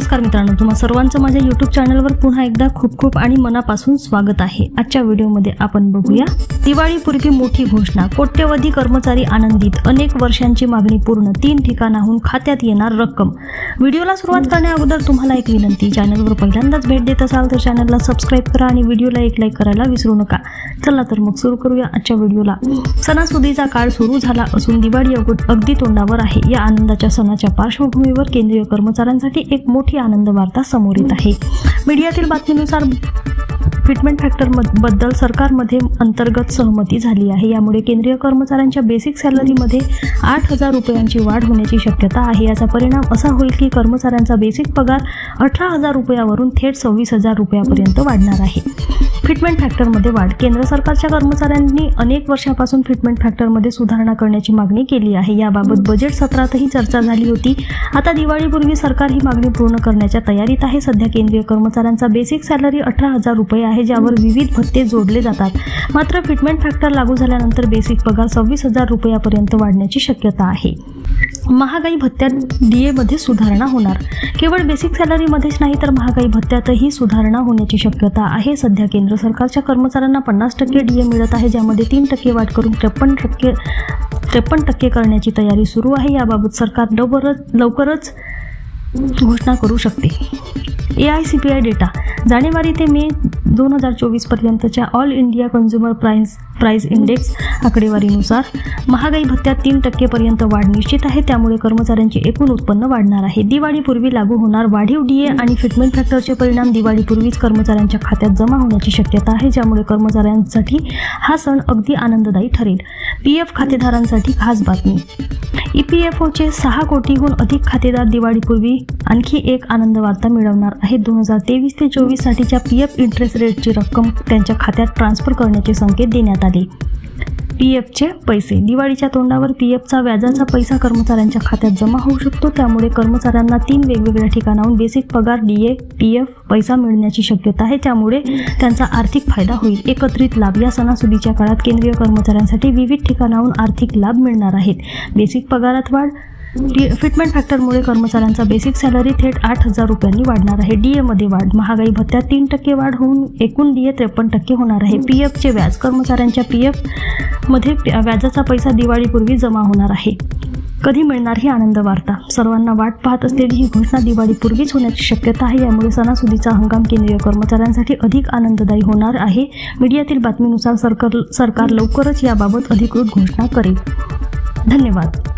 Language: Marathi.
नमस्कार मित्रांनो तुम्हा सर्वांचं माझ्या यूट्यूब चॅनलवर पुन्हा एकदा खूप खूप आणि मनापासून स्वागत आहे. आजच्या व्हिडिओमध्ये आपण बघूया दिवाळीपूर्वी मोठी घोषणा कोट्यवधी कर्मचारी आनंदित अनेक वर्षांची मागणी पूर्ण तीन ठिकाणाहून खात्यात येणार रक्कम. व्हिडिओला सुरुवात करण्या अगोदर तुम्हाला एक विनंती चॅनलवर पहिल्यांदाच भेट देत असाल तर चॅनलला सबस्क्राईब करा आणि व्हिडिओला एक लाईक करायला विसरू नका. चला तर मग सुरू करूया आजच्या व्हिडिओला सणासुदीचा काळ सुरू झाला असून दिवाळी अगोदर अगदी तोंडावर आहे. या आनंदाच्या सणाच्या पार्श्वभूमीवर केंद्रीय कर्मचाऱ्यांसाठी एक मोठी आनंद वार्ता समोर येत आहे. मीडियातील बातमीनुसार फिटमेंट फॅक्टरबद्दल सरकारमध्ये अंतर्गत सहमती झाली आहे. यामुळे केंद्रीय कर्मचाऱ्यांच्या बेसिक सॅलरीमध्ये आठ हजार रुपयांची वाढ होण्याची शक्यता आहे. याचा परिणाम असा होईल की कर्मचाऱ्यांचा बेसिक पगार अठरा हजार रुपयावरून थेट सव्वीस हजार रुपयापर्यंत वाढणार आहे. फिटमेंट फॅक्टरमध्ये वाढ. केंद्र सरकारच्या कर्मचाऱ्यांनी अनेक वर्षापासून फिटमेंट फॅक्टरमध्ये सुधारणा करण्याची मागणी केली आहे. याबाबत बजेट सत्रातही चर्चा झाली होती. आता दिवाळीपूर्वी सरकार ही मागणी पूर्ण करण्याच्या तयारीत आहे. सध्या केंद्रीय कर्मचाऱ्यांचा बेसिक सॅलरी अठरा हजार रुपये आहे. ज्यावर विविध भत्ते जोडले जातात. मात्र फिटमेंट फॅक्टर लागू झाल्यानंतर बेसिक पगार सव्वीस हजार रुपयापर्यंत वाढण्याची शक्यता आहे. महागाई भत्त्यात डीएमध्ये सुधारणा होणार. केवळ बेसिक सॅलरीमध्येच नाही तर महागाई भत्त्यातही सुधारणा होण्याची शक्यता आहे. सध्या केंद्र सरकारच्या कर्मचाऱ्यांना पन्नास टक्के डीए मिळत आहे ज्यामध्ये तीन टक्के वाढ करून त्रेपन्न टक्के त्रेपन्न टक्के करण्याची तयारी सुरू आहे. याबाबत सरकार लवकरच लवकरच घोषणा करू शकते. A I C P I data जानेवारी ते मे दोन हजार चोवीसपर्यंतच्या all India consumer price price index आकडेवारीनुसार महागाई भत्त्यात तीन टक्केपर्यंत वाढ निश्चित आहे. त्यामुळे कर्मचाऱ्यांचे एकूण उत्पन्न वाढणार आहे. दिवाळीपूर्वी लागू होणार वाढीव डीए आणि फिटमेंट फॅक्टरचे परिणाम दिवाळीपूर्वीच कर्मचाऱ्यांच्या खात्यात जमा होण्याची शक्यता आहे ज्यामुळे कर्मचाऱ्यांसाठी हा सण अगदी आनंददायी ठरेल. पी एफ खातेदारांसाठी खास बातमी. ई पी एफ ओचे सहा कोटीहून अधिक खातेदार दिवाळीपूर्वी आणखी एक आनंद वार्ता मिळवणार आहेत. दोन हजार तेवीस ते चोवीससाठीच्या पी एफ इंटरेस्ट रेटची रक्कम त्यांच्या खात्यात ट्रान्स्फर करण्याचे संकेत देण्यात आले. पी एफचे पैसे. दिवाळीच्या तोंडावर पी एफचा व्याजाचा पैसा कर्मचाऱ्यांच्या खात्यात जमा होऊ शकतो. त्यामुळे कर्मचाऱ्यांना तीन वेगवेगळ्या ठिकाणाहून बेसिक पगार डी ए पी एफ पैसा मिळण्याची शक्यता आहे. त्यामुळे त्यांचा आर्थिक फायदा होईल. एकत्रित लाभ या सणासुदीच्या काळात केंद्रीय कर्मचाऱ्यांसाठी विविध ठिकाणाहून आर्थिक लाभ मिळणार आहेत. बेसिक पगारात वाढ फिटमेंट फॅक्टरमुळे कर्मचाऱ्यांचा बेसिक सॅलरी थेट आठ हजार रुपयांनी वाढणार आहे. डी एमध्ये वाढ. महागाई भत्त्यात तीन टक्के वाढ होऊन एकूण डी ए त्रेपन्न टक्के होणार आहे. पी एफचे व्याज. कर्मचाऱ्यांच्या पी एफमध्ये व्याजाचा पैसा दिवाळीपूर्वी जमा होणार आहे. कधी मिळणार ही आनंद वार्ता? सर्वांना वाट पाहत असलेली ही घोषणा दिवाळीपूर्वीच होण्याची शक्यता आहे. यामुळे सणासुदीचा हंगाम केंद्रीय कर्मचाऱ्यांसाठी अधिक आनंददायी होणार आहे. मीडियातील बातमीनुसार सरकार सरकार लवकरच याबाबत अधिकृत घोषणा करेल. धन्यवाद.